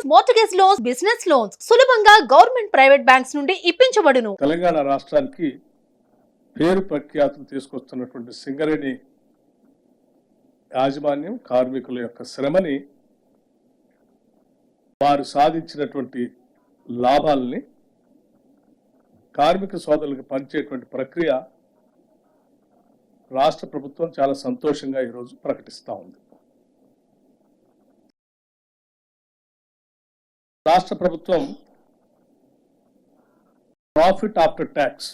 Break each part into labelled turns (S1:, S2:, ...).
S1: Loans mortgage loans business loans సులభంగా government private banks నుండి ఇప్పించబడును.
S2: తెలంగాణ రాష్ట్రానికి పేరు ప్రఖ్యాతులు తీసుకొస్తున్నటువంటి సింగరేణి యాజమాన్యం కార్మికుల యొక్క శ్రమని వారు సాధించినటువంటి లాభాలని కార్మిక సోదరులకు పంచేటువంటి ప్రక్రియ రాష్ట్ర ప్రభుత్వం చాలా సంతోషంగా ఈరోజు ప్రకటిస్తూ ఉంది. రాష్ట్ర ప్రభుత్వం ప్రాఫిట్ ఆఫ్టర్ ట్యాక్స్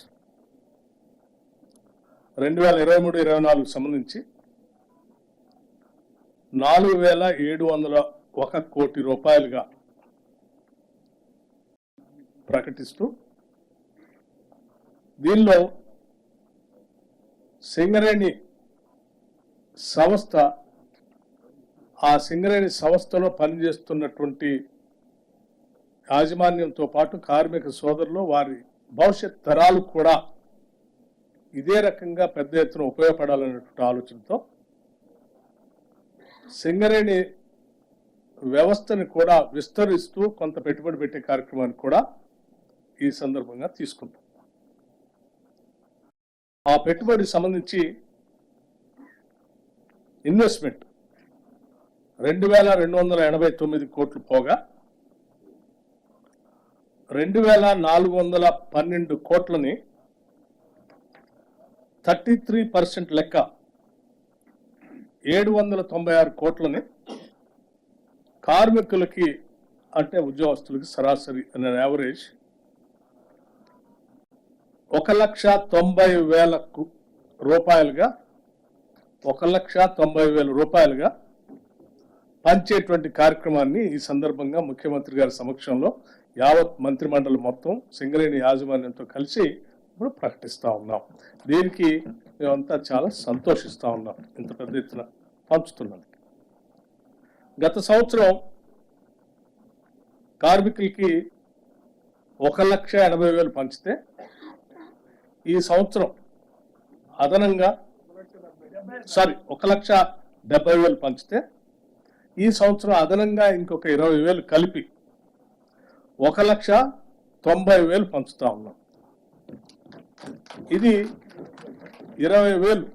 S2: రెండు వేల ఇరవై మూడు ఇరవై నాలుగు సంబంధించి నాలుగు వేల ఏడు వందల ఒక కోటి రూపాయలుగా ప్రకటిస్తూ దీనిలో సింగరేణి సంస్థ ఆ సింగరేణి సంస్థలో పనిచేస్తున్నటువంటి యాజమాన్యంతో పాటు కార్మిక సోదరులు వారి భవిష్యత్ తరాలు కూడా ఇదే రకంగా పెద్ద ఎత్తున ఉపయోగపడాలనేటువంటి ఆలోచనతో సింగరేణి వ్యవస్థని కూడా విస్తరిస్తూ కొంత పెట్టుబడి పెట్టే కార్యక్రమాన్ని కూడా ఈ సందర్భంగా తీసుకుంటాం. ఆ పెట్టుబడి సంబంధించి ఇన్వెస్ట్మెంట్ రెండు వేల రెండు వందల ఎనభై తొమ్మిది కోట్లు పోగా రెండు వేల నాలుగు వందల పన్నెండు కోట్లని థర్టీ త్రీ పర్సెంట్ లెక్క ఏడు వందల తొంభై ఆరు కోట్లని కార్మికులకి అంటే ఉద్యోగస్తులకి సరాసరి అనే యావరేజ్ ఒక లక్ష తొంభై వేల రూపాయలుగా ఒక లక్ష తొంభై వేల రూపాయలుగా పంచేటువంటి కార్యక్రమాన్ని ఈ సందర్భంగా ముఖ్యమంత్రి గారి సమక్షంలో యావత్ మంత్రిమండలి మొత్తం సింగరేణి యాజమాన్యంతో కలిసి ఇప్పుడు ప్రకటిస్తా ఉన్నాం. దీనికి మేమంతా చాలా సంతోషిస్తా ఉన్నాం. ఇంత పెద్ద ఎత్తున పంచుతున్నాను గత సంవత్సరం కార్మికులకి ఒక లక్ష ఎనభై వేలు పంచితే ఈ సంవత్సరం అదనంగా సారీ ఒక లక్ష డెబ్బై వేలు పంచితే ఈ సంవత్సరం అదనంగా ఇంకొక ఇరవై వేలు కలిపి ఒక లక్ష తొంభై వేలు పంచుతా ఉన్నాం. ఇది ఇరవై వేలు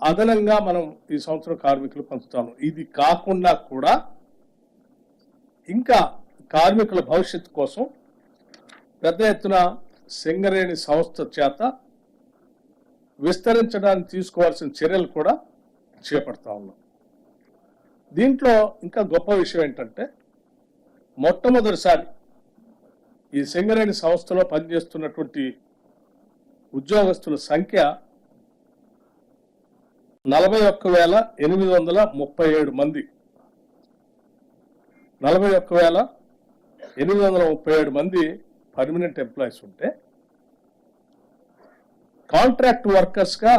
S2: అదనంగా మనం ఈ సంవత్సరం కార్మికులు పంచుతాము ఇది కాకుండా కూడా ఇంకా కార్మికుల భవిష్యత్తు కోసం పెద్ద ఎత్తున సింగరేణి సంస్థ చేత విస్తరించడానికి తీసుకోవాల్సిన చర్యలు కూడా చేపడతా ఉన్నాం. దీంట్లో ఇంకా గొప్ప విషయం ఏంటంటే మొట్టమొదటిసారి ఈ సింగరేణి సంస్థలో పనిచేస్తున్నటువంటి ఉద్యోగస్తుల సంఖ్య నలభై ఒక్క వేల ఎనిమిది వందల ముప్పై ఏడు మంది. నలభై ఒక్క వేల ఎనిమిది వందల ముప్పై ఏడు మంది పర్మనెంట్ ఎంప్లాయీస్ ఉంటే కాంట్రాక్ట్ వర్కర్స్గా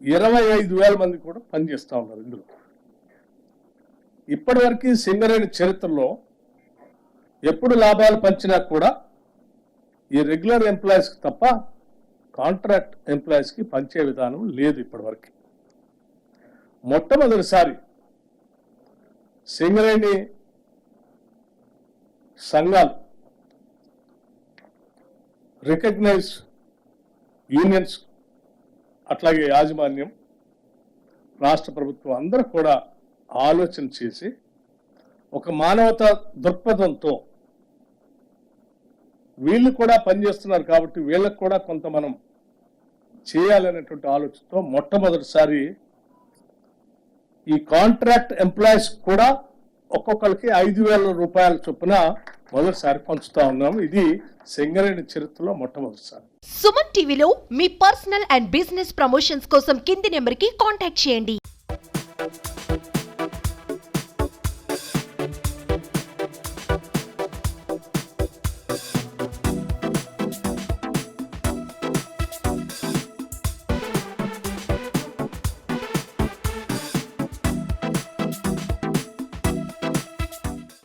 S2: ఇరవై ఐదు వేల మంది కూడా పనిచేస్తూ ఉన్నారు ఇందులో. ఇప్పటివరకు సింగరేణి చరిత్రలో ఎప్పుడు లాభాలు పంచినా కూడా ఈ రెగ్యులర్ ఎంప్లాయీస్కి తప్ప కాంట్రాక్ట్ ఎంప్లాయీస్కి పంచే విధానం లేదు ఇప్పటివరకు. మొట్టమొదటిసారి సింగరేణి సంఘాలు రికగ్నైజ్ యూనియన్స్ అట్లాగే యాజమాన్యం రాష్ట్ర ప్రభుత్వం అందరూ కూడా ఆలోచన చేసి ఒక మానవతా దృక్పథంతో వీళ్ళు కూడా పనిచేస్తున్నారు కాబట్టి వీళ్ళకు కూడా కొంత మనం చేయాలనేటువంటి ఆలోచనతో మొట్టమొదటిసారి ఈ కాంట్రాక్ట్ ఎంప్లాయీస్ కూడా ఒక్కొక్కరికి ఐదు వేల రూపాయల చొప్పున మొదటిసారి పంచుతా ఉన్నాము ఇది సింగరేణి చరిత్రలో మొట్టమొదటిసారి.
S1: సుమన్ టీవీలో మీ పర్సనల్ అండ్ బిజినెస్ ప్రమోషన్స్ కోసం కింది నెంబర్కి కాంటాక్ట్ చేయండి.